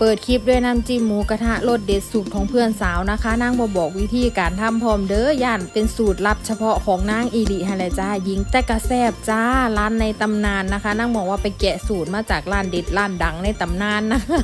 เปิดคลิปด้วยน้ำจิ้มหมูกระทะรสเด็ดสูตรของเพื่อนสาวนะคะนางบอบอกวิธีการทำพร้อมเด้อย่านเป็นสูตรลับเฉพาะของนางอีดีฮะเลยจ้ายิงแต่กระแซบจ้าร้านในตำนานนะคะนางบอกว่าไปแกะสูตรมาจากร้านเด็ดร้านดังในตำนานนะคะ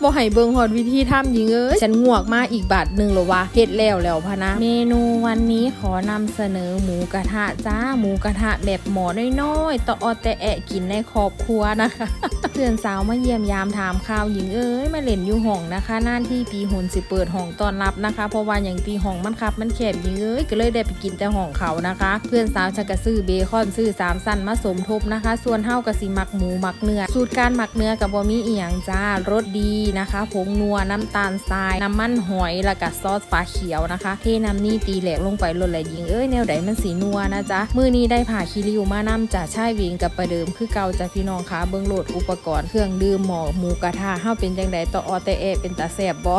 บ่ให้เบิงฮอดวิธีทำยิงเอ้ยฉันงวกมาอีกบาทหนึ่งหรอวะเฮ็ดแล้วแล้วพะนะ เมนูวันนี้ขอนำเสนอหมูกระทะจ้าหมูกระทะแบบหมอน้อยๆตออแต่แอะกินในครอบครัวนะคะเพื่อนสาวมาเยี่ยมยามถามข่าวหญิงเอ้ยมาเล่นอยู่ห้องนะคะน่านที่ปีหุนสิเปิดห้องต้อนรับนะคะ เพราะว่าอย่างตีห้องมันคับมันแคบหญิงเอ้ยก็เลยได้ไปกินแต่ห้องเขานะคะ เพื่อนสาวชักกะซื้อเบคอนซื้อสามสั้นมาสมทบนะคะ ส่วนเฮากะสิหมักหมูหมักเนื้อสูตรการหมักเนื้อกับบะมีอียงจ้ารสดีนะคะผงนัวน้ำตาลทรายน้ำมันหอยแล้วก็ซอสฟ้าเขียวนะคะเทน้ำนี่ตีแหลกลงไปลดเลยิงเอ้ยแนวใดมันสีนัวนะจ๊ะมือนี้ได้ผ่าคิริวมานำจ่าช่ายเวงกับประเดิมคือเก่าจ้ะพี่น้องคะเบิ้องโหลดอุปกรณ์เครื่องดื่มหมอหมูกระทะเฮาเป็นจังไดต่ออแตเอเป็นตาแสบบ่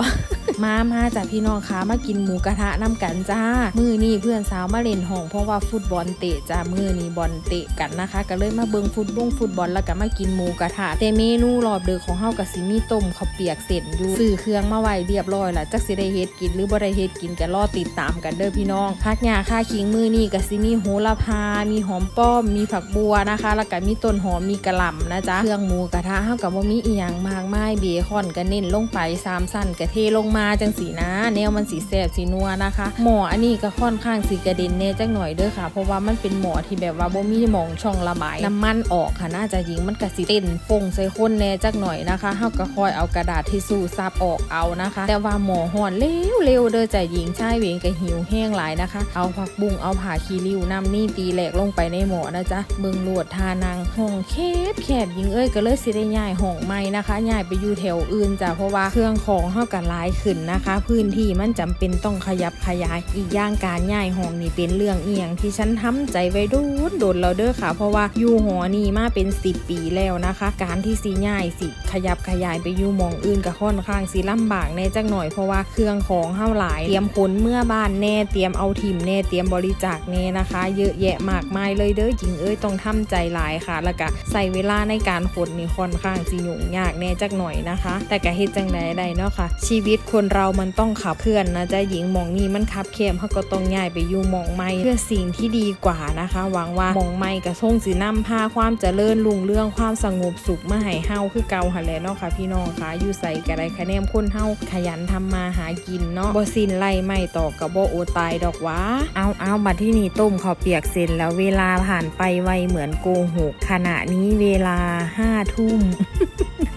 มามาจ้ะพี่น้องคะมากินหมูกระทะน้ำกันจ้า มือนี่เพื่อนสาวมาเล่นห้องเพราะว่าฟุตบอลเตะจ้ามือนี่บอลเตะกันนะคะ ก็เลยมาเบิงฟุตบงฟุตบอลแล้วก็มากินหมูกระทะแต่เมนูรอบเดือของเฮากับซิมีต้มข้าวเปียกเสร็จอยู่ซื้อเครื่องมาไว้เรียบร้อยแล้วจักสิได้เฮ็ดกินหรือบ่ได้เฮ็ดกินก็รอติดตามกันเด้อพี่น้องพักหญ้าค่าขิงมือนี่ก็สิมีโหระพา มีหอมป้อม มีผักบัวนะคะ แล้วก็มีต้นหอมมีกระหล่ำนะจ๊ะเครื่องหมูกระทะเฮากับบ่มีอีหยังมากมายเบคอนก็เน้นลงไปสามสั้นก็เทลงมาจังสีนะแนวมันสีแสบสีนัวนะคะ หมออันนี้ก็ค่อนข้างสีกระเด็นแน่จังหน่อยเด้อค่ะ เพราะว่ามันเป็นหมอที่แบบว่าบ่มีหมองช่องระบายน้ำมันออกค่ะน่าจะยิงมันกระสิเต้นฟงใส่คนแน่จักหน่อยนะคะเฮาก็คอยเอากระดาษทิชชู่ซับออกเอานะคะ แต่ว่าหมอห่อนเร็วเร็วเด้อใจหญิงใชายเวงก็หิวแห้งหลายนะคะ เอาผักบุ้งเอาผ่าคีริวน้ำนี่ตีแหลกลงไปในหมอนะจ๊ะเบิงลวดทานางห้องแคบแคบยิงเอ้ยก็เลยสิได้ย้ายห้องใหม่นะคะย้ายไปอยู่แถวอื่นจ้ะเพราะว่าเครื่องของเฮากันหลายขึ้นนะคะ พื้นที่มันจำเป็นต้องขยับขยายอีกอย่างการย้ายห้องนี่เป็นเรื่องเอียงที่ฉันทำใจไว้โดโดนแล้วเด้อค่ะ เพราะว่าอยู่หอนี่มาเป็น 10 ปีแล้วนะคะ การที่สีย้ายสิขยับขยายไปอยู่มองอื่นก็ค่อนข้างสิลำบากแน่จักหน่อยเพราะว่าเครื่องของเฮาหลายเตรียมขนเมื่อบ้านแน่เตรียมเอาถิ่มแน่เตรียมบริจาคแน่นะคะ เยอะแยะมากมายเลยเด้อหญิงเอ้ยต้องทำใจหลายค่ะ แล้วก็ใส่เวลาในการขนนี่ค่อนข้างสิยุ่งยากแน่จักหน่อยนะคะ แต่ก็เฮ็ดจังใดได้เนาะค่ะ ชีวิตคนเรามันต้องขับเคลื่อนนะจ๊ะหญิงมองนี่มันคับเข้มเฮาก็ต้องย้ายไปอยู่มองใหม่เพื่อสิ่งที่ดีกว่านะคะ หวังว่ามองใหม่ก็ส่งสินำพาความเจริญรุ่งเรื่องความสงบสุขมาให้เฮาคือเก่าหั่นแหละเนาะค่ะพี่น้องค่ะอยู่ใส่ก็ได้คะแนนคนเฮาขยันทำมาหากินเนาะบ่สินไล่ไม่ต่อกับบ่โอตายดอกหวะเอาเอาบัดที่นี่ต้มข้าวเปียกเสร็จแล้วเวลาผ่านไปไวเหมือนโกหกขณะนี้เวลาห้าทุ่ม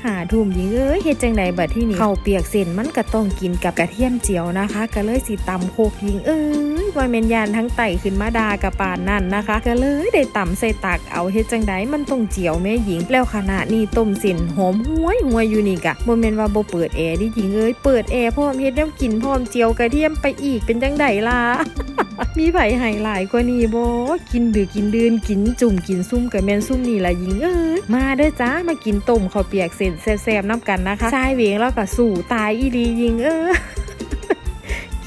หาทุ่มยิงเอ้ยเฮ็ดจังใดบัดที่นี่ข้าวเปียกเส้นมันก็ต้องกินกับกระเทียมเจียวนะคะ ก็เลยสิตำโคกยิงเอ้ยว่าแม่นยานทั้งไต่ขึ้นมาดากับปานนั่นนะคะ ก็เลยได้ตำใส่ตักเอาเฮ็ดจังใดมันต้องเจียวแม่หญิง แล้วขณะนี้ต้มเส้นหอมห้วยห้วยอยู่นี่กะบ่แม่นว่าบ่เปิดแอร์ดิหญิงเอ้ยเปิดแอร์พร้อมเฮ็ดแนวกินพร้อมเจียวกระเทียมไปอีกเป็นจังใดล่ะ มีไผให้หลายกว่านี้บ่กินดือกินดืนกินจุ่มกินซุ่มกับแมนซุ่มนี่ละหญิงเอ้ยมาเด้อจ้ามากินต้มข้าวเปียกเส้นแซ่บๆน้ำกันนะคะชายเวงแล้วก็สู่ตายอีดีหญิงเอ้ย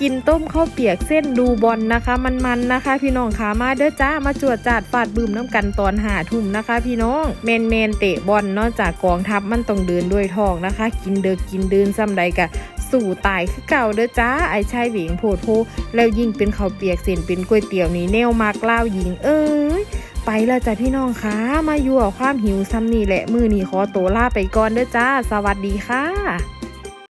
กินต้มข้าวเปียกเส้นดูบอลนะคะ มันๆนะคะ พี่น้องขามาเด้อจ้ามาจวดจาดฟาดบืมน้ำกันตอนหาทุ่มนะคะ พี่น้องแมนแมนเตะบอลนอกจากกองทัพมันต้องเดินด้วยทองนะคะ กินเด้อกินเดินซ้ำใดกะ สู่ตายคือเก่าเด้อจ้าไอ้ชายหวงโพดโพแล้วยิ่งเป็นข้าวเปียกเส้นเป็นก๋วยเตี๋ยวนี้แนวมากล่าวหญิงเอ้ยไปแล้วจ้ะพี่น้องคะมาอยู่กับความหิวซ้ำนี่แหละมือนี่ขอโตลาไปก่อนเด้อจ้า สวัสดีค่ะ